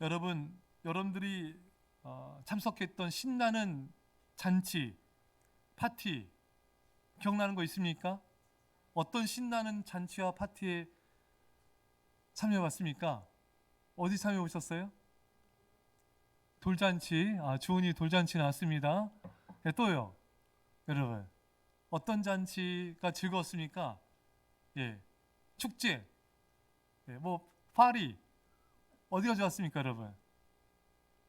여러분 여러분들이 어, 참석했던 신나는 잔치 파티 기억나는 거 있습니까? 어떤 신나는 잔치와 파티에 참여해봤습니까? 어디 참여해 보셨어요? 돌잔치, 아 주은이 돌잔치 나왔습니다. 네, 또요, 여러분 어떤 잔치가 즐거웠습니까? 예, 축제, 예, 뭐 파리 어디가 좋았습니까, 여러분?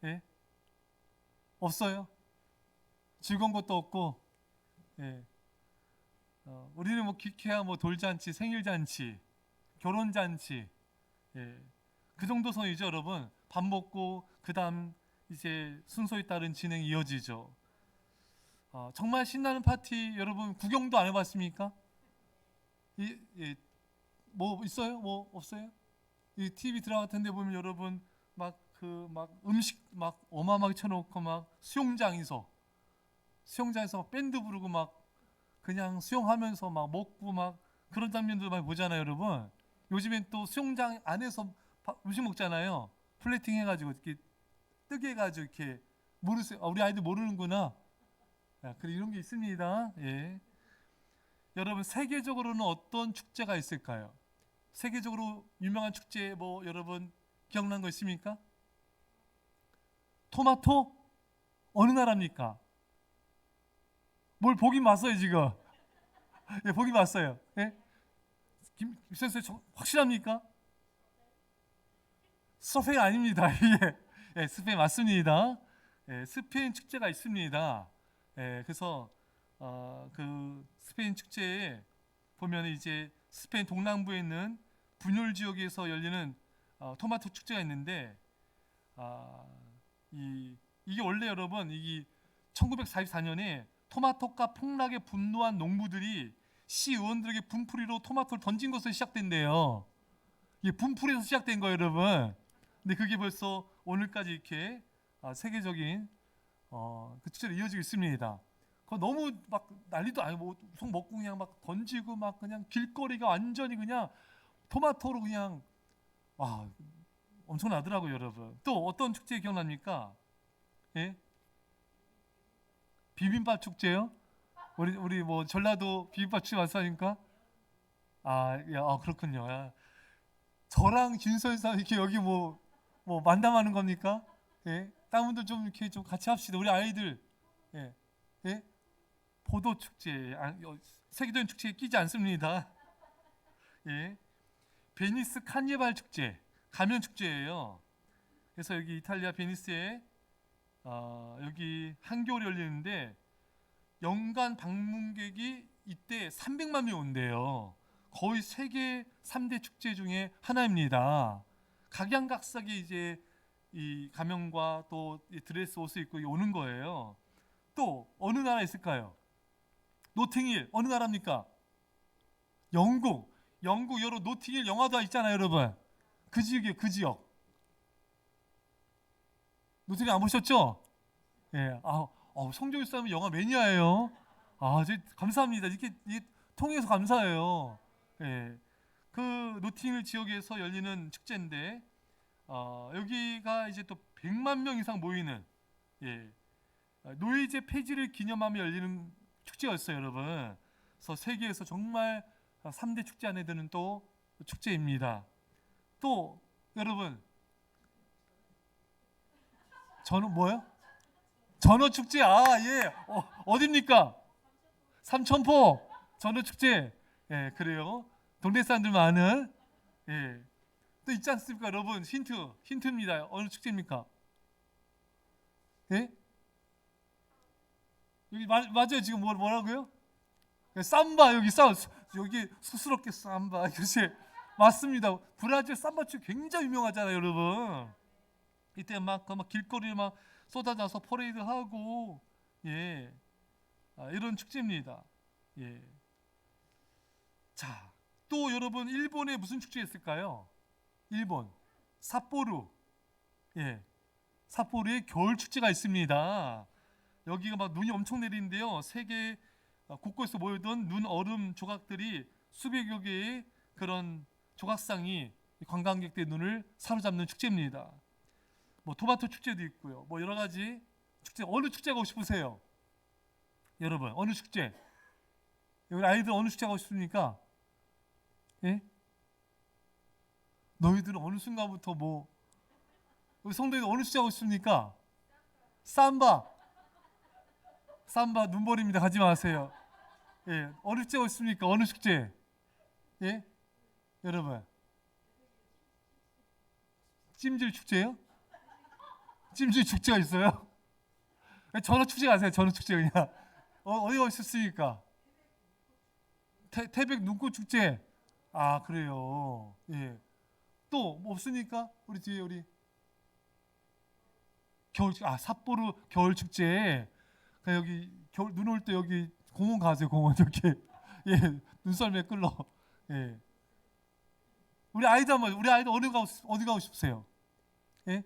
예, 없어요? 즐거운 것도 없고, 예, 어, 우리는 뭐 기케야 뭐 돌잔치, 생일잔치, 결혼잔치, 예, 그 정도 선이죠, 여러분. 밥 먹고 그 다음 이제 순서에 따른 진행이 이어지죠. 어, 정말 신나는 파티 여러분 구경도 안 해봤습니까? 이, 예, 뭐 있어요? 뭐 없어요? 이 TV 드라마 같은 데 보면 여러분 막 그 막 음식 막 어마어마하게 쳐놓고 막 수영장에서 수영장에서 막 밴드 부르고 막 그냥 수영하면서 막 먹고 막 그런 장면들 많이 보잖아요, 여러분. 요즘엔 또 수영장 안에서 밥- 음식 먹잖아요. 플레이팅 해가지고 이렇게 뜨게 해가지고 이렇게 모르세요? 아, 우리 아이들 모르는구나. 아, 그래 이런 게 있습니다. 예. 여러분 세계적으로는 어떤 축제가 있을까요? 세계적으로 유명한 축제 뭐 여러분 기억난 거 있습니까? 토마토 어느 나라입니까? 뭘 보긴 봤어요 지금. 예, 보긴 봤어요. 예? 김 선생 확실합니까? 스페인 아닙니다. 예, 예 스페인 맞습니다. 예, 스페인 축제가 있습니다. 예, 그래서 어, 그 스페인 축제에 보면 이제 스페인 동남부에 있는 분율 지역에서 열리는 어, 토마토 축제가 있는데 아, 이 이게 원래 여러분 이게 1944년에 토마토가 폭락에 분노한 농부들이 시 의원들에게 분풀이로 토마토를 던진 것으로 시작된대요. 이게 분풀이에서 시작된 거예요, 여러분. 근데 그게 벌써 오늘까지 이렇게 아, 세계적인 어, 그 축제로 이어지고 있습니다. 그 너무 막 난리도 아니고 뭐 우선 먹고 그냥 막 던지고 막 그냥 길거리가 완전히 그냥 토마토로 그냥 와 엄청나더라고요, 여러분. 또 어떤 축제 기억납니까? 예? 비빔밥 축제요? 우리 우리 뭐 전라도 비빔밥 축제 왔으니까 아, 야, 아 그렇군요. 야. 저랑 김선사 이렇게 여기 뭐뭐 만담하는 겁니까? 예, 다른 분들 좀 이렇게 좀 같이 합시다. 우리 아이들, 예, 예, 포도 축제, 아, 어, 세계적인 축제에 끼지 않습니다. 예, 베니스 카니발 축제, 가면 축제예요. 그래서 여기 이탈리아 베니스에 어, 여기 한겨울에 열리는데 연간 방문객이 이때 300만 명 온대요. 거의 세계 3대 축제 중에 하나입니다. 각양각색의 이제 이 가면과 또이 드레스 옷을 입고 오는 거예요. 또 어느 나라 있을까요? 노팅힐 어느 나라입니까? 영국. 영국 여러 노팅힐 영화도 있잖아요, 여러분. 그 지역이에요, 그 지역. 노팅힐 안 보셨죠? 예, 아, 어, 성종일 사람은 영화 매니아예요. 아, 저 감사합니다. 이렇게, 이렇게 통해서 감사해요. 예, 그 노팅힐 지역에서 열리는 축제인데 어, 여기가 이제 또 100만 명 이상 모이는 예, 어, 노예제 폐지를 기념하며 열리는 축제였어요, 여러분. 그래서 세계에서 정말 3대 축제 안에 드는 또 축제입니다. 또 여러분 전어 뭐요? 전어 축제 아 예. 어, 어딥니까? 삼천포 전어 축제. 예, 그래요. 동네 사람들만 아는 예. 또 있지 않습니까, 여러분? 힌트, 힌트입니다. 어느 축제입니까? 예? 여기 마, 맞아요. 지금 뭐, 뭐라고요? 예, 삼바 여기 싸 여기 수스럽게 삼바 이것이 맞습니다. 브라질 축 굉장히 유명하잖아요, 여러분. 이때 막, 그막 길거리에 막 쏟아져서 퍼레이드 하고 예 아, 이런 축제입니다. 예. 자, 또 여러분 일본에 무슨 축제 있을까요? 일본 삿포로 예 삿포로에 겨울 축제가 있습니다. 여기가 막 눈이 엄청 내리는데요. 세계 곳곳에서 모여든 눈 얼음 조각들이 수백여 개의 그런 조각상이 관광객들의 눈을 사로잡는 축제입니다. 뭐 토마토 축제도 있고요. 뭐 여러 가지 축제 어느 축제 가고 싶으세요? 여러분 어느 축제? 우리 아이들 어느 축제 가고 싶습니까? 예? 너희들은 어느 순간부터 뭐 우리 성도들 어느 축제 가고 싶습니까? 삼바 삼바 눈버립니다. 가지 마세요. 예, 어느 축제 가고 싶습니까? 어느 축제? 예? 여러분 찜질 축제요? 찜질 축제가 있어요? 전어 축제 가세요. 전어 축제 그냥 어, 어디가 있었습니까? 태, 태백 눈꽃 축제 아 그래요. 예. 또 뭐 없으니까 우리 뒤에 우리 겨울 축- 아 삿포로 겨울 축제 그 여기 겨울 눈 올 때 여기 공원 가세요 공원 이렇게 예 눈썰매 끌러 예 우리 아이들 한번 우리 아이들 어디 가고 싶- 어디 가고 싶으세요? 예?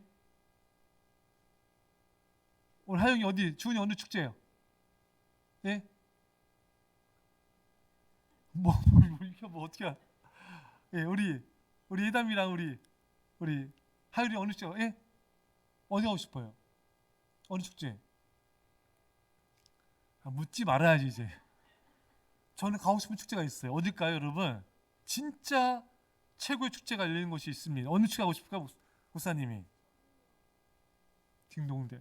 오늘 하영이 어디 주은이 어느 축제예요? 예? 뭐, 뭐, 뭐 이게 뭐 어떻게 알- 예 우리 우리 예담이랑 우리 우리 하율이 어느 축제 예? 어디 가고 싶어요? 어느 축제? 아, 묻지 말아야지 이제. 저는 가고 싶은 축제가 있어요. 어딜까요, 여러분? 진짜 최고의 축제가 열리는 곳이 있습니다. 어느 축제 가고 싶을까, 목- 목사님이? 딩동대.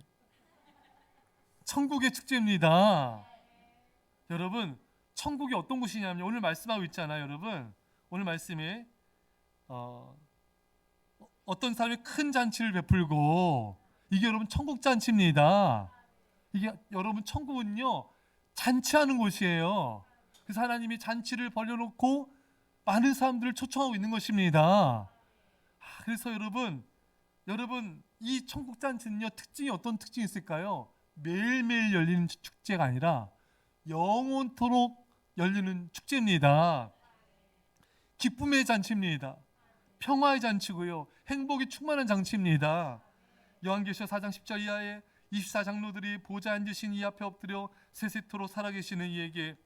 천국의 축제입니다. 여러분, 천국이 어떤 곳이냐면 오늘 말씀하고 있잖아요, 여러분. 오늘 말씀에 어, 어떤 사람이 큰 잔치를 베풀고 이게 여러분 천국 잔치입니다. 이게 여러분 천국은요 잔치하는 곳이에요. 그래서 하나님이 잔치를 벌려놓고 많은 사람들을 초청하고 있는 것입니다. 아, 그래서 여러분, 여러분 이 천국 잔치는요 특징이 어떤 특징이 있을까요? 매일매일 열리는 축제가 아니라 영원토록 열리는 축제입니다. 기쁨의 잔치입니다. 평화의 잔치고요. 행복이 충만한 잔치입니다. 요한계시록 4장 10절 이하에 24장로들이 보좌 앉으신 이 앞에 엎드려 세세토록 살아계시는 이에게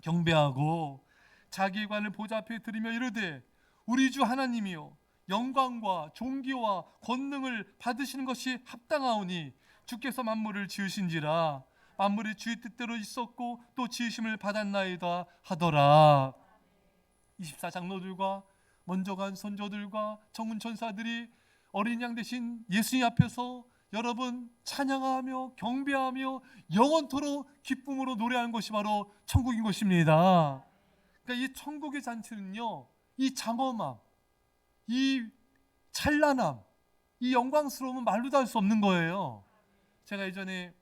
경배하고 자기 관을 보좌 앞에 드리며 이르되 우리 주 하나님이여 영광과 존귀와 권능을 받으시는 것이 합당하오니 주께서 만물을 지으신지라. 만물이 주의 뜻대로 있었고 또 지으심을 받았나이다 하더라. 24장로들과 먼저 간 선조들과 정운 천사들이 어린 양 대신 예수님 앞에서 여러분 찬양하며 경배하며 영원토록 기쁨으로 노래하는 것이 바로 천국인 것입니다. 그러니까 이 천국의 잔치는요, 이 장엄함, 이 찬란함, 이 영광스러움은 말로도 할 수 없는 거예요. 제가 예전에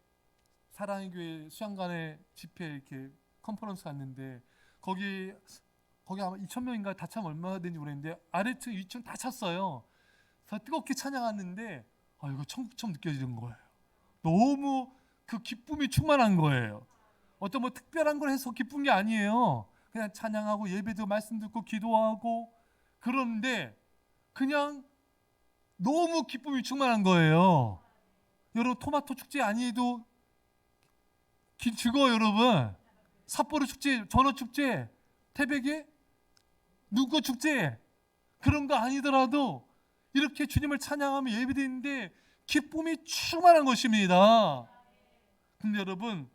사랑의 교회 수양관에 집회 이렇게 컨퍼런스 갔는데 거기 거기 아마 2천 명인가 다 참 얼마나 되는지 모르겠는데 아래층 위층 다 찼어요. 그래서 뜨겁게 찬양하는데 아 이거 천국처럼 느껴지는 거예요. 너무 그 기쁨이 충만한 거예요. 어떤 뭐 특별한 걸 해서 기쁜 게 아니에요. 그냥 찬양하고 예배도 말씀 듣고 기도하고 그런데 그냥 너무 기쁨이 충만한 거예요. 여러분 토마토 축제 아니어도 기- 즐거워 여러분. 삿포로 축제, 전어 축제, 태백에 누구 축제 그런 거 아니더라도 이렇게 주님을 찬양하며 예배드리는데 기쁨이 충만한 것입니다. 근데 여러분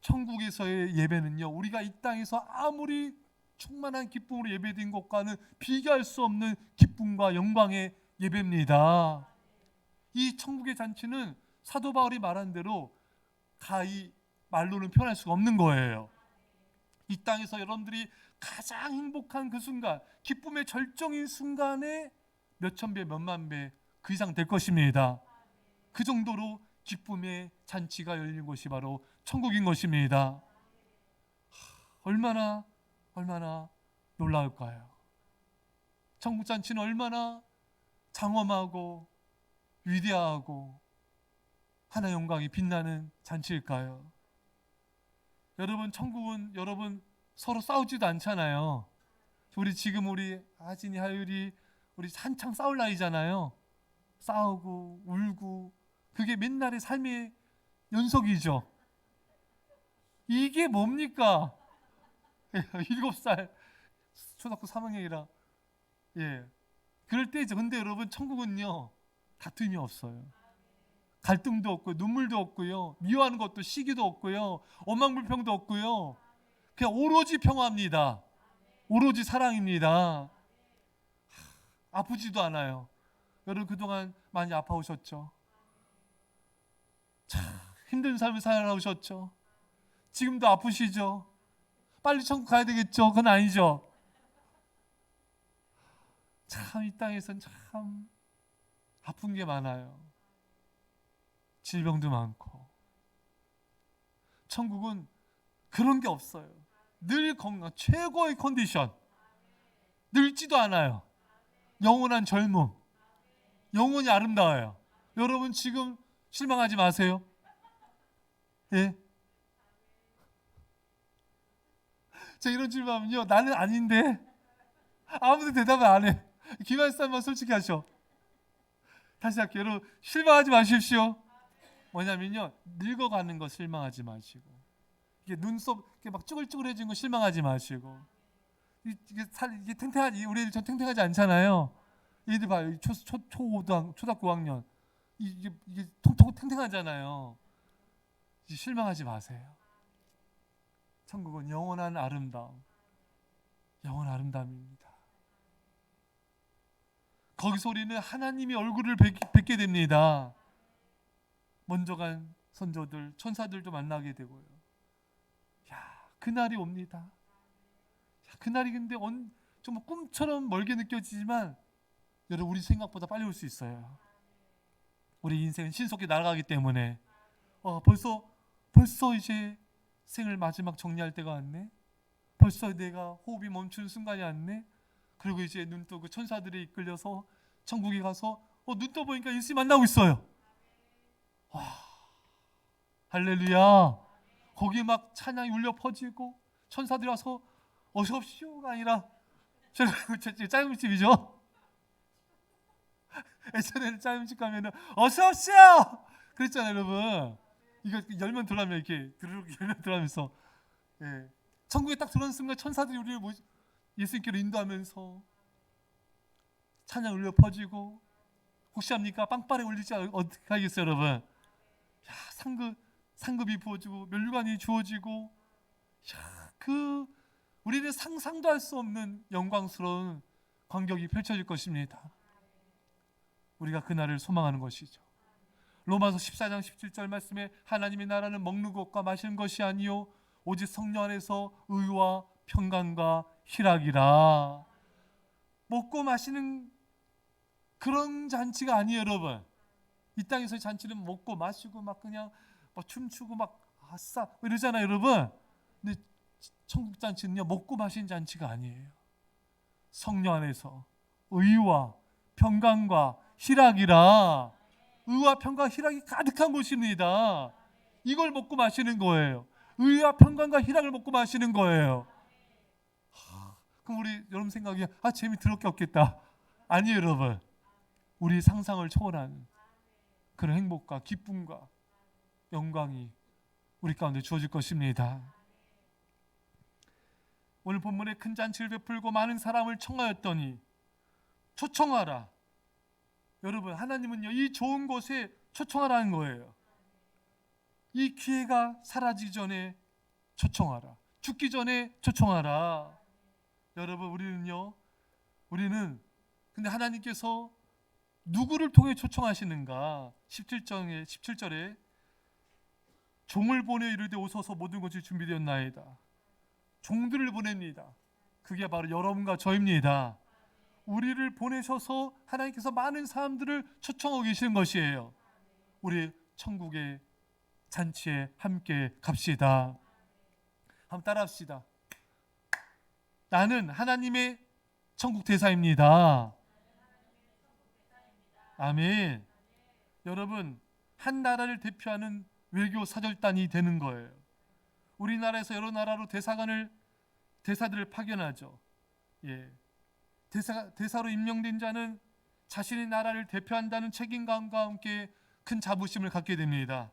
천국에서의 예배는요 우리가 이 땅에서 아무리 충만한 기쁨으로 예배드린 것과는 비교할 수 없는 기쁨과 영광의 예배입니다. 이 천국의 잔치는 사도 바울이 말한 대로 가히 말로는 표현할 수가 없는 거예요. 이 땅에서 여러분들이 가장 행복한 그 순간, 기쁨의 절정인 순간에 몇천 배, 몇만 배 그 이상 될 것입니다. 그 정도로 기쁨의 잔치가 열린 곳이 바로 천국인 것입니다. 하, 얼마나 얼마나 놀라울까요? 천국 잔치는 얼마나 장엄하고 위대하고 하나 영광이 빛나는 잔치일까요? 여러분 천국은 여러분 서로 싸우지도 않잖아요. 우리 지금 우리 하진이 하율이 우리 한창 싸울 나이잖아요. 싸우고 울고 그게 맨날의 삶의 연속이죠. 이게 뭡니까? 일곱 살 초등학교 3학년이라 예 그럴 때죠. 근데 여러분 천국은요 다툼이 없어요. 갈등도 없고 눈물도 없고요. 미워하는 것도 시기도 없고요. 원망불평도 없고요. 그냥 오로지 평화입니다. 오로지 사랑입니다. 하, 아프지도 않아요. 여러분 그동안 많이 아파오셨죠? 참 힘든 삶을 살아오셨죠? 지금도 아프시죠? 빨리 천국 가야 되겠죠? 그건 아니죠. 참 이 땅에선 참 아픈 게 많아요. 질병도 많고. 천국은 그런 게 없어요. 늘 건강, 최고의 컨디션. 늙지도 않아요. 영원한 젊음. 영원히 아름다워요. 여러분 지금 실망하지 마세요. 예. 자 이런 질문하면요 나는 아닌데 아무도 대답을 안 해. 김한사만 솔직히 하셔. 다시 할게요. 여러분 실망하지 마십시오. 뭐냐면요 늙어가는 거 실망하지 마시고 이게 눈썹 이게 막 쭈글쭈글해진 거 실망하지 마시고 이- 이게 살 이게 탱탱하지 우리 전 탱탱하지 않잖아요. 얘들 봐요 초, 초, 초고등 초등학교 5학년 이게 이게 통통 탱탱하잖아요. 실망하지 마세요. 천국은 영원한 아름다움, 영원한 아름다움입니다. 거기서 우리는 하나님의 얼굴을 뵙, 뵙게 됩니다. 먼저 간 선조들, 천사들도 만나게 되고요. 야, 그날이 옵니다. 야, 그날이 근데 언, 정말 꿈처럼 멀게 느껴지지만 여러분 우리 생각보다 빨리 올 수 있어요. 우리 인생은 신속히 날아가기 때문에 어, 벌써 벌써 이제 생을 마지막 정리할 때가 왔네. 벌써 내가 호흡이 멈추는 순간이 왔네. 그리고 이제 눈 뜨고 천사들이 이끌려서 천국에 가서 어, 눈 떠 보니까 예수님 만나고 있어요. 와, 할렐루야. 거기 막 찬양이 울려 퍼지고 천사들이 와서 어서 오시오가 아니라 저 짜장면집이죠. 예전에는 짜장면집 가면은 어서 오시오 그랬잖아요, 여러분. 이거 열면 들어가면 이렇게 드르륵 열면 들어가면서 예. 천국에 딱 들어오는 순간 천사들이 우리를 모 예수님께로 인도하면서 찬양 울려 퍼지고 혹시 합니까? 빵빠레 울리지 않- 어떻게 하겠어요, 여러분? 야, 상급 상급이 부어지고 면류관이 주어지고 야, 그 우리는 상상도 할 수 없는 영광스러운 광경이 펼쳐질 것입니다. 우리가 그날을 소망하는 것이죠. 로마서 14장 17절 말씀에 하나님의 나라는 먹는 것과 마시는 것이 아니요 오직 성령 안에서 의와 평강과 희락이라. 먹고 마시는 그런 잔치가 아니에요, 여러분. 이 땅에서의 잔치는 먹고 마시고 막 그냥 막 춤추고 막 아싸 뭐 이러잖아요, 여러분. 근데 천국 잔치는요 먹고 마신 잔치가 아니에요. 성령 안에서 의와 평강과 희락이라. 의와 평강 희락이 가득한 곳입니다. 이걸 먹고 마시는 거예요. 의와 평강과 희락을 먹고 마시는 거예요. 하, 그럼 우리 여러분 생각이 아 재미 더럽게 없겠다. 아니에요, 여러분. 우리 상상을 초월하는 그런 행복과 기쁨과 영광이 우리 가운데 주어질 것입니다. 오늘 본문에 큰 잔치를 베풀고 많은 사람을 청하였더니 초청하라. 여러분 하나님은요 이 좋은 곳에 초청하라는 거예요. 이 기회가 사라지기 전에 초청하라. 죽기 전에 초청하라. 여러분 우리는요 우리는 근데 하나님께서 누구를 통해 초청하시는가? 17절에 17절에 종을 보내 이르되 오소서 모든 것이 준비되었나이다. 종들을 보냅니다. 그게 바로 여러분과 저입니다. 우리를 보내셔서 하나님께서 많은 사람들을 초청하고 계시는 것이에요. 우리 천국의 잔치에 함께 갑시다. 한번 따라합시다. 나는 하나님의 천국 대사입니다. 아멘. 여러분, 한 나라를 대표하는 외교 사절단이 되는 거예요. 우리나라에서 여러 나라로 대사관을 대사들을 파견하죠. 예. 대사 대사로 임명된 자는 자신의 나라를 대표한다는 책임감과 함께 큰 자부심을 갖게 됩니다.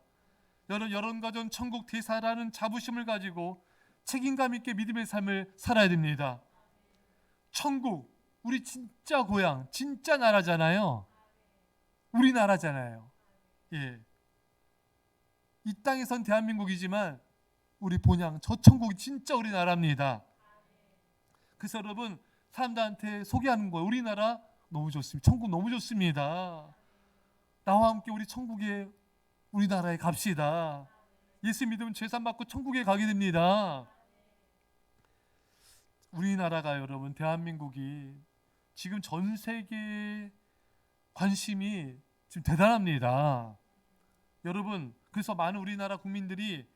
여러 여론과 전 천국 대사라는 자부심을 가지고 책임감 있게 믿음의 삶을 살아야 됩니다. 천국 우리 진짜 고향, 진짜 나라잖아요. 우리나라잖아요. 예. 이 땅에선 대한민국이지만 우리 본향 저 천국이 진짜 우리나라입니다. 그래서 여러분 사람들한테 소개하는 거예요. 우리나라 너무 좋습니다. 천국 너무 좋습니다. 나와 함께 우리 천국에 우리나라에 갑시다. 예수 믿으면 죄산 받고 천국에 가게 됩니다. 우리나라가 여러분 대한민국이 지금 전 세계 관심이 지금 대단합니다. 여러분 그래서 많은 우리나라 국민들이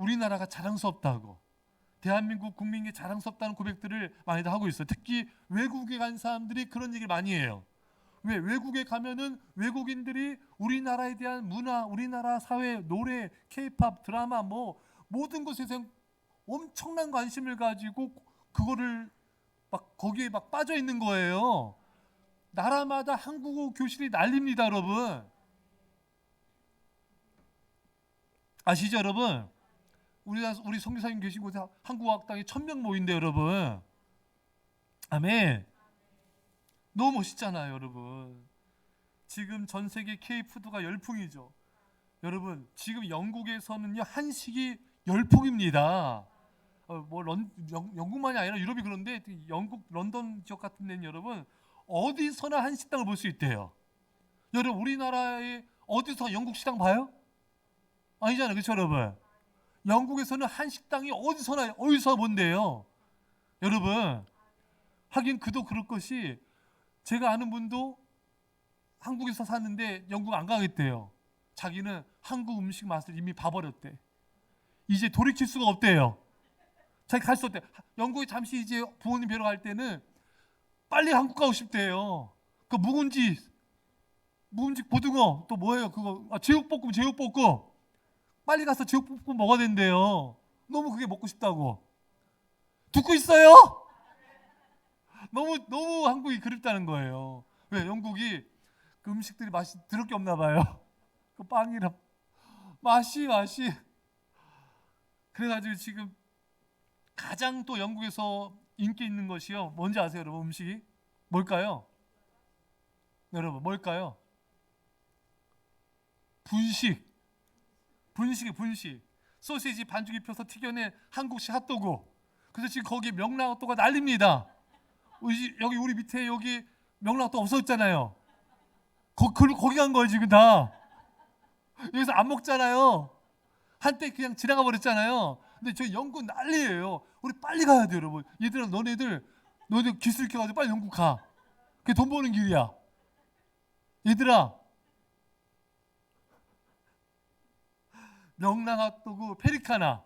우리나라가 자랑스럽다고 대한민국 국민이 자랑스럽다는 고백들을 많이들 하고 있어요. 특히 외국에 간 사람들이 그런 얘기를 많이 해요. 왜 외국에 가면은 외국인들이 우리나라에 대한 문화, 우리나라 사회, 노래, 케이팝, 드라마 뭐 모든 것에 엄청난 관심을 가지고 그거를 막 거기에 막 빠져 있는 거예요. 나라마다 한국어 교실이 난립니다, 여러분. 아시죠, 여러분? 우리 우리 성교사님 계신 곳에 한국어 학당에 천명 모인대 여러분. 아멘. 너무 멋있잖아요, 여러분. 지금 전 세계 K 푸드가 열풍이죠. 여러분, 지금 영국에서는요 한식이 열풍입니다. 어, 뭐 런, 영, 영국만이 아니라 유럽이 그런데 영국 런던 지역 같은 데는 여러분 어디서나 한식당을 볼 수 있대요. 여러분 우리나라에 어디서 영국 식당 봐요? 아니잖아요, 그렇죠, 여러분? 영국에서는 한식당이 어디서나 어디서 뭔데요, 여러분? 하긴 그도 그럴 것이 제가 아는 분도 한국에서 사는데 영국 안 가겠대요. 자기는 한국 음식 맛을 이미 봐버렸대. 이제 돌이킬 수가 없대요. 자기 갈 수 없대. 영국에 잠시 이제 부모님 뵈러 갈 때는 빨리 한국 가고 싶대요. 그 묵은지, 묵은지 고등어 또 뭐예요? 그거 아, 제육볶음, 제육볶음. 빨리 가서 제육볶음 먹어야 된대요. 너무 그게 먹고 싶다고. 듣고 있어요? 너무 너무 한국이 그립다는 거예요. 왜 영국이 그 음식들이 맛이 더럽게 없나 봐요. 그 빵이랑 맛이 맛이 그래가지고 지금 가장 또 영국에서 인기 있는 것이요. 뭔지 아세요, 여러분? 음식이 뭘까요? 여러분 뭘까요? 분식. 분식이 분식. 소시지 반죽 입혀서 튀겨낸 한국식 핫도그. 그래서 지금 거기 명랑 핫도그가 난립니다. 우리- 여기 우리 밑에 여기 명랑 핫도그 없어졌잖아요. 거, 그, 거기 간 거예요 지금 다. 여기서 안 먹잖아요. 한때 그냥 지나가 버렸잖아요. 근데 저 영국 난리예요. 우리 빨리 가야 돼요, 여러분. 얘들아, 너네들, 너희들 기술 켜가지고 빨리 영국 가. 그게 돈 버는 길이야. 얘들아, 명랑핫도그 페리카나.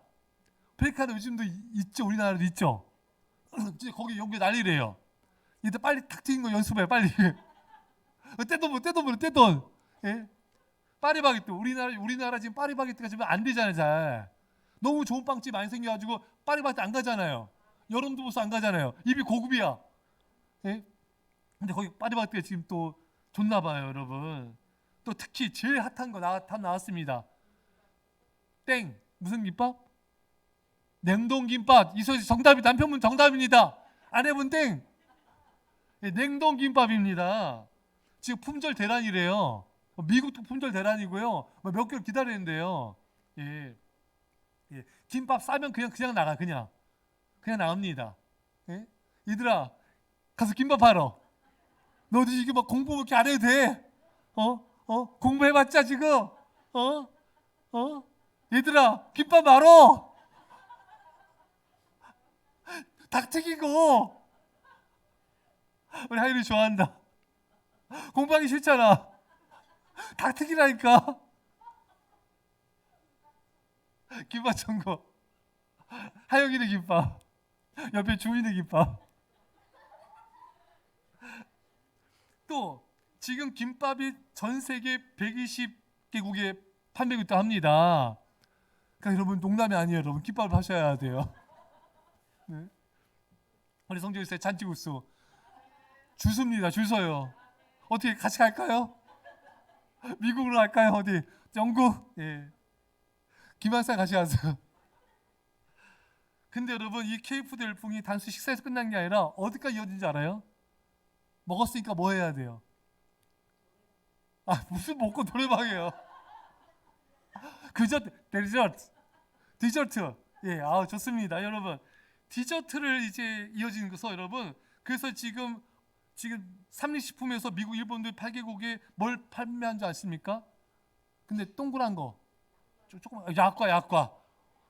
페리카나 요즘도 이- 있죠, 우리나라도 있죠. 거기 영국에 난리래요. 얘들 빨리 탁 튀긴 거 연습해, 빨리. 떼돈 뭐 떼돈 뭐 떼돈. 예? 파리바게뜨 우리나라 우리나라 지금 파리바게뜨가 지금 안 되잖아요 잘 너무 좋은 빵집 많이 생겨 가지고 파리바게뜨 안 가잖아요 여름도 벌써 안 가잖아요 입이 고급이야 예? 근데 거기 파리바게뜨가 지금 또 좋나 봐요 여러분 또 특히 제일 핫한 거 나, 다 나왔습니다 땡 무슨 김밥? 냉동김밥 이소희 정답이 남편분 정답입니다 아내분 땡 예, 냉동김밥입니다 지금 품절 대란이래요 어, 미국도 품절 대란이고요. 뭐몇 개월 기다리는데요. 예. 예. 김밥 싸면 그냥 그냥 나가 그냥 그냥 나옵니다. 예? 얘들아 가서 김밥 팔어. 너도 이게 막 공부 그렇게 안 해도 돼. 어? 어? 공부해봤자 지금 어? 어? 얘들아 김밥 말어. 닭 튀기고 우리 하율이 좋아한다. 공부하기 싫잖아. 닭 튀기라니까. 김밥 전거. 하영이네 김밥. 옆에 주인의 김밥. 또 지금 김밥이 전 세계 120개국에 판매고 있다 합니다. 그러니까 여러분 농담이 아니에요. 여러분 김밥을 하셔야 돼요. 네. 우리 성조기세 잔치국수 주습니다. 줄 서요. 어떻게 같이 갈까요? 미국으로 갈까요? 어디? 영국? 예. 김한사 가셔야죠. 근데 여러분 이 케이푸드 열풍이 단순 식사에서 끝난 게 아니라 어디까지 이어진지 알아요? 먹었으니까 뭐 해야 돼요? 아 무슨 먹고 노래방이에요? 그저 디저트 디저트 예, 아 좋습니다, 여러분. 디저트를 이제 이어지는 거서 여러분. 그래서 지금 지금 삼립식품에서 미국, 일본들 8개국에 뭘 판매한 줄 아십니까? 근데 동그란 거, 조- 조금 약과 약과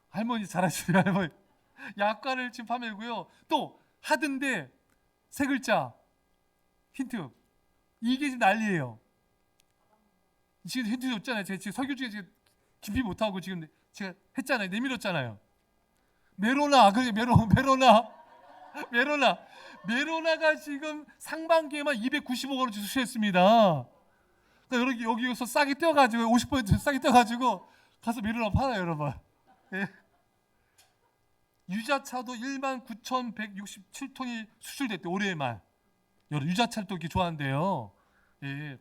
할머니 잘하시네요, 할머니. 약과를 지금 판매고요. 또 하던데 세 글자 힌트. 이게 지금 난리예요. 지금 힌트 줬잖아요. 제가 지금 설교 중에 지금 깊이 못하고 지금 제가 했잖아요. 내밀었잖아요. 메로나, 그게 메로, 메로나, 메로나, 메로나가 지금 상반기에만 295억 원을 수출했습니다. 그러니까 여기 여기서 싸게 떼어가지고 50% 싸게 떼어가지고 가서 메로나 팔아요, 여러분. 예. 유자차도 1만 9,167톤이 수출됐대 올해만. 여러분 유자차를 또 이렇게 좋아한대요. 예.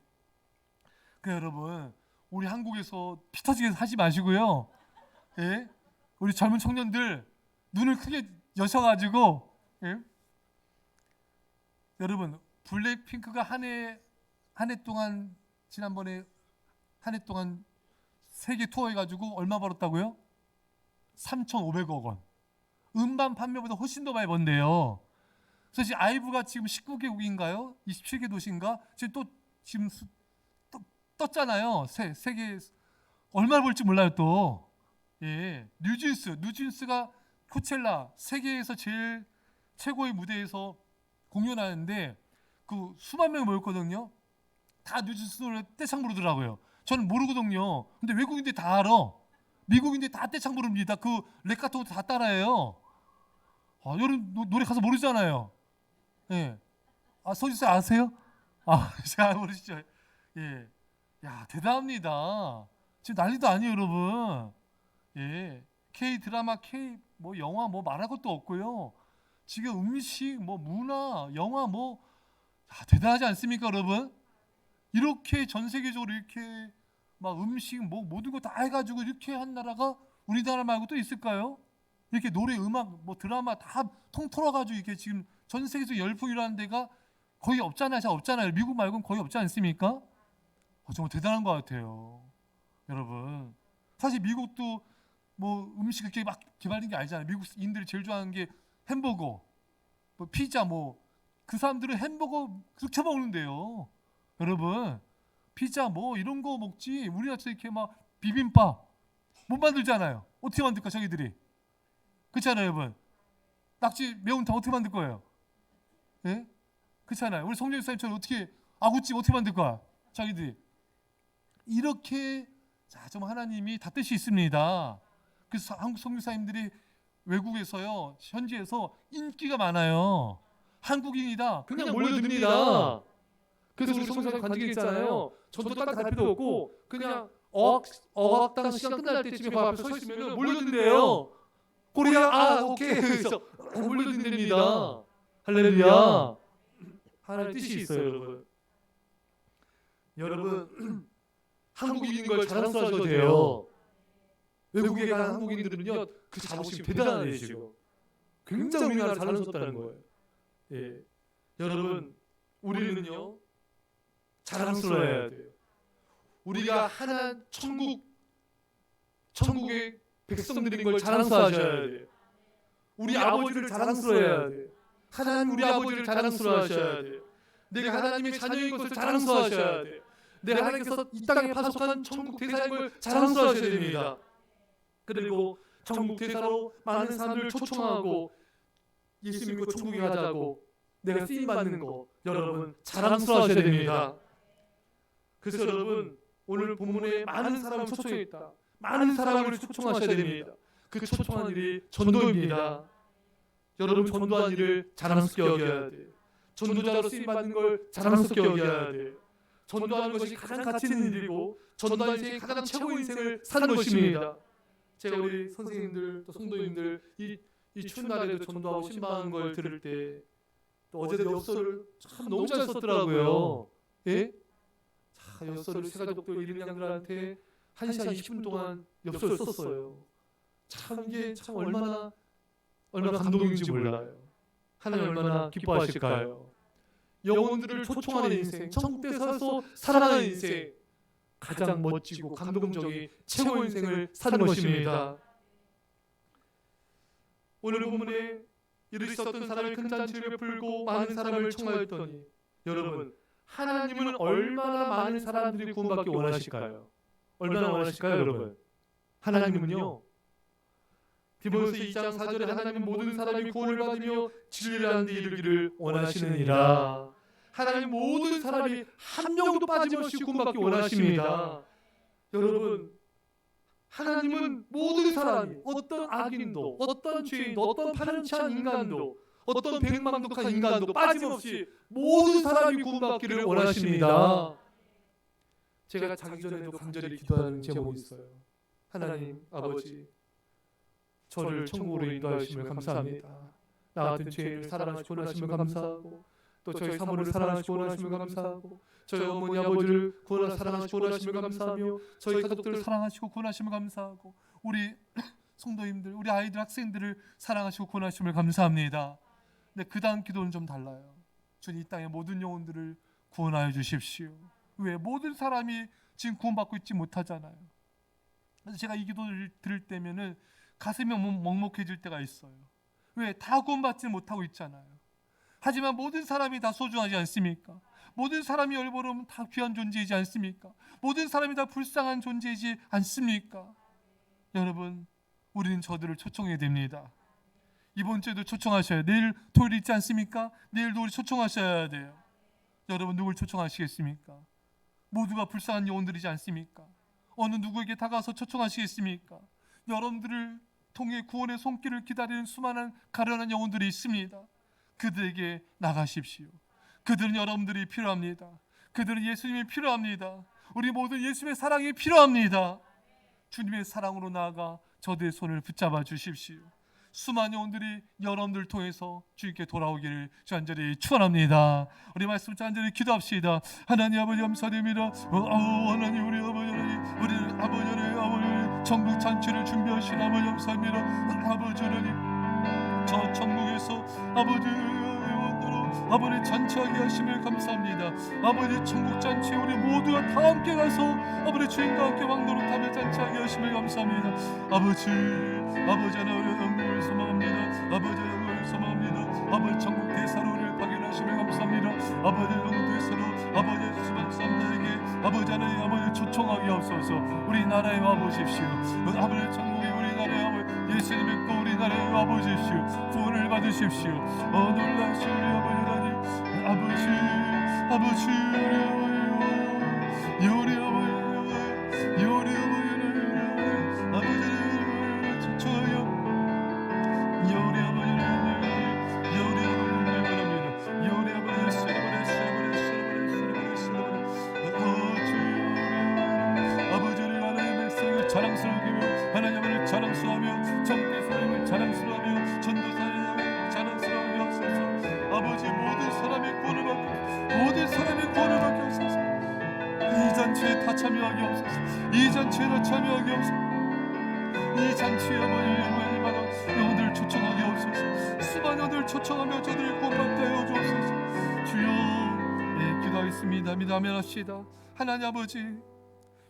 그 여러분 우리 한국에서 피 터지게 하지 마시고요. 예? 우리 젊은 청년들 눈을 크게 여셔가지고 예? 여러분 블랙핑크가 한 해 한 해 동안 지난번에 한 해 동안 세계 투어 해가지고 얼마 벌었다고요? 3,500억 원. 음반 판매보다 훨씬 더 많이 번대요. 지금 아이브가 지금 19개국인가요? 27개 도시인가? 지금 또 지금 수, 또, 떴잖아요. 세, 세계 얼마 벌지 몰라요 또. 예, 뉴진스, 뉴진스가 코첼라 세계에서 제일 최고의 무대에서 공연하는데 그 수만 명이 모였거든요. 다 뉴진스 노래 떼창 부르더라고요. 저는 모르거든요. 근데 외국인들 다 알아. 미국인들 다 떼창 부릅니다. 그 레카토 다 따라해요. 아, 여러분 노- 노래 가사 모르잖아요. 예. 아, 서지수 아세요? 아, 잘 모르시죠? 예. 야, 대단합니다. 지금 난리도 아니에요, 여러분. 예. K 드라마, K 뭐 영화 뭐 말할 것도 없고요. 지금 음식, 뭐 문화, 영화 뭐 야, 대단하지 않습니까, 여러분? 이렇게 전 세계적으로 이렇게 막 음식 뭐 모든 거 다 해가지고 이렇게 한 나라가 우리나라 말고 또 있을까요? 이렇게 노래, 음악, 뭐 드라마 다 통틀어가지고 이렇게 지금 전 세계에서 열풍이라는 데가 거의 없잖아요. 잘 없잖아요. 미국 말고는 거의 없지 않습니까? 어, 정말 대단한 것 같아요. 여러분. 사실 미국도 뭐 음식 그렇게 막 개발된 게 아니잖아요. 미국인들이 제일 좋아하는 게 햄버거, 뭐 피자 뭐 그 사람들은 햄버거 그렇게 먹는데요. 여러분. 피자 뭐 이런 거 먹지 우리나라처럼 이렇게 막 비빔밥 못 만들잖아요. 어떻게 만들까 저기들이? 그렇잖아요, 여러분. 낙지 매운탕 어떻게 만들 거예요? 예? 그렇잖아요. 우리 성령 사님처럼 어떻게 아구찜 어떻게 만들 거야? 자기들이 이렇게 자, 좀 하나님이 다 뜻이 있습니다. 사- 한국 성교사님들이 외국에서요, 현지에서 인기가 많아요. 한국인이다. 그냥 몰려듭니다. 그래서 우리 성사님 관직이 있잖아요. 전도 딱갈 필요 없고 그냥 어학 어학당 시간 끝날 때쯤에 그 앞에 서 있으면 몰려든대요. 코리아 아 오케이 그래서 몰려든답니다. 할렐루야. 하나님 뜻이 있어요, 여러분. 여러분 한국인인 걸 자랑스러워하셔도 돼요. 외국에 간 한국인들은요 그 자부심 대단하네요 지금. 굉장히 우리나라 자랑스럽다는 거예요. 예. 여러분 우리는요 자랑스러워야 돼요. 우리가 하나 천국 천국의 백성들인 걸 자랑스러워하셔야 돼요. 우리 아버지를 자랑스러워해야 돼요. 하나님 우리 아버지를 자랑스러워하셔야 돼요. 내가 하나님의 자녀인 것을 자랑스러워하셔야 돼요. 내가 하나님께서 이 땅에 파속한 천국 대사인 걸 자랑스러워하셔야 됩니다. 그리고 천국 대사로 많은 사람들을 초청하고 예수 믿고 천국에 가자고 내가 쓰임 받는 거 여러분 자랑스러워하셔야 됩니다. 그래서 여러분 오늘 본문에 많은 사람을 초청했다. 많은 사람을 초청하셔야 됩니다. 그 초청한 일이 전도입니다. 여러분 전도한 일을 자랑스럽게 여겨야 돼. 전도자로 쓰임 받는 걸 자랑스럽게 여겨야 돼. 전도하는 것이 가장 가치 있는 일이고 전도한 인생의 가장 최고의 인생을 사는 것입니다. 제가 우리 선생님들 또 성도님들 이, 이 추운 날에도 전도하고 신방한 걸 들을 때 또 어제도 엽서를 참 너무 잘 썼더라고요. 예? 자, 엽서를 세가족들 이름 양들한테 1시간 20분 동안 엽서를 썼어요. 참 이게 참 얼마나 얼마나 감동인지 몰라요. 하나님 얼마나 기뻐하실까요? 영혼들을 초청하는 인생, 천국대 서서 살아가는 인생, 가장 멋지고 감동적인 최고 인생을 사는 것입니다. 오늘 본문에 이르셨던 사람이 큰 잔치를 베풀고 많은 사람을 청하였더니 여러분 하나님은 얼마나 많은 사람들이 구원받기 원하실까요? 얼마나 원하실까요, 여러분? 하나님은요. 디모데서 2장 4절에 하나님 모든 사람이 구원을 받으며 진리라는 데 이르기를 원하시느니라. 하나님 모든 사람이 한 명도 빠짐없이 구원받기 원하십니다. 여러분, 하나님은 모든 사람이 어떤 악인도, 어떤 죄인도, 어떤 파렴치한 인간도, 어떤 백만독한 인간도 빠짐없이 모든 사람이 구원받기를 원하십니다. 제가 자기 전에도 간절히 기도하는 제목이 있어요. 하나님 아버지, 저를 천국으로 인도하심을 감사합니다. 나 같은 죄인을 사랑하시고 원하심을 감사하고 또 저희 사모를 사랑하시고 원하심을 감사하고 저희 어머니 아버지를 구원하 사랑하시고 원하심을 감사하며 저희 가족들을 사랑하시고 구원하심을 감사하고 우리 성도님들, 우리 아이들, 학생들을 사랑하시고 구원하심을 감사합니다. 근데 그 다음 기도는 좀 달라요. 주님 이 땅의 모든 영혼들을 구원하여 주십시오. 왜 모든 사람이 지금 구원받고 있지 못하잖아요. 그래서 제가 이 기도를 들을 때면은 가슴이 먹- 먹먹해질 때가 있어요. 왜 다 구원받지 못하고 있잖아요. 하지만 모든 사람이 다 소중하지 않습니까? 모든 사람이 열보름 다 귀한 존재이지 않습니까? 모든 사람이 다 불쌍한 존재이지 않습니까? 여러분, 우리는 저들을 초청해야 됩니다. 이번 주에도 초청하셔야 내일 토요일 있지 않습니까? 내일도 우리 초청하셔야 돼요. 여러분 누굴 초청하시겠습니까? 모두가 불쌍한 영혼들이지 않습니까? 어느 누구에게 다가서 초청하시겠습니까? 여러분들을 통해 구원의 손길을 기다리는 수많은 가련한 영혼들이 있습니다. 그들에게 나가십시오. 그들은 여러분들이 필요합니다. 그들은 예수님이 필요합니다. 우리 모두 예수님의 사랑이 필요합니다. 주님의 사랑으로 나아가 저들의 손을 붙잡아 주십시오. 수많은 영혼들이 여러분들 통해서 주님께 돌아오기를 간절히 축원합니다. 우리 말씀 간절히 기도합시다. 하나님 아버지 감사드립니다. 어, 어, 하나님 우리 아버지 하나님 우리 아버지 하나님 아버지 천국 잔치를 준비하신 아버지 감사합니다. 아버지 하나님 저 천국 에서 아버지 영원토록 아버지 잔치하게 하심을 감사합니다. 아버지 천국 잔치에 우리 모두가 다 함께 가서 아버지 주인과 함께 타며 잔치하게 하심을 감사합니다. 아버지 아버지 하나님 영광을 소망합니다. 아버지 영광을 소망합니다. 아버지 천국 대사로를 파견하심을 감사합니다. 아버지 영국 대사로 아버지 수많은 사람들에게 아버지 하나님 아버지 초 청하게 하옵소서 우리 나라에 와보십시오. 아버지 천국에 우리 나라에 아버지 예수님 믿고 우리 나라에 와보십시오. 구원을 받으십시오. 어 놀라시 우리 아버지 아버지 아버지 우리 참여하게 하옵소서 이 잔치에 아버지 얼마나 영혼들을 초청하게 하옵소서. 수많은 영혼들을 초청하며 저들을 구원받게 주옵소서. 주여 예, 기도하겠습니다. 믿으면 합시다. 하나님 아버지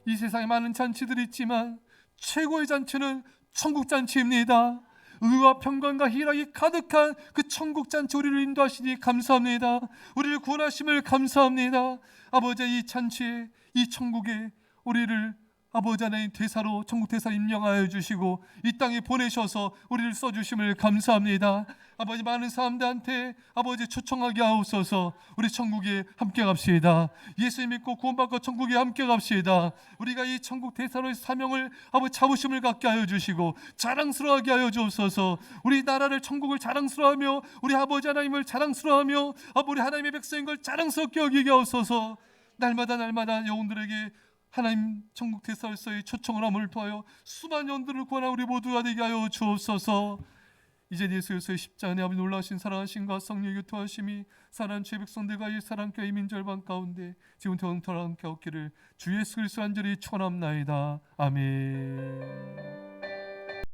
이 세상에 많은 잔치들이 있지만 최고의 잔치는 천국 잔치입니다. 의와 평강과 희락이 가득한 그 천국 잔치 우리를 인도하시니 감사합니다. 우리를 구원하심을 감사합니다. 아버지 이 잔치에 이 천국에 우리를 아버지 하나님 대사로 천국 대사 임명하여 주시고 이 땅에 보내셔서 우리를 써 주심을 감사합니다. 아버지 많은 사람들한테 아버지 초청하게 하옵소서. 우리 천국에 함께 갑시다. 예수 믿고 구원받고 천국에 함께 갑시다. 우리가 이 천국 대사로의 사명을 아버지 자부심을 갖게 하여 주시고 자랑스러워하게 하여 주옵소서. 우리 나라를 천국을 자랑스러워하며 우리 아버지 하나님을 자랑스러워하며 아버지 하나님의 백성인 걸 자랑스럽게 여기게 하옵소서. 날마다 날마다 영혼들에게 하나님 천국 대사로서의 초청을 함을 통하여 수많은 영들을 구하나 우리 모두가 되게 하여 주옵소서. 이제 예수께서의 십자가에 아버지 놀라신 사랑하심과 성령의 교토하심이 사랑하는 죄 백성들과 이 사랑교회 민절반 가운데 지금부터 영토랑 게 없기를 주 예수 그리스도 안절히 축원합나이다. 아멘.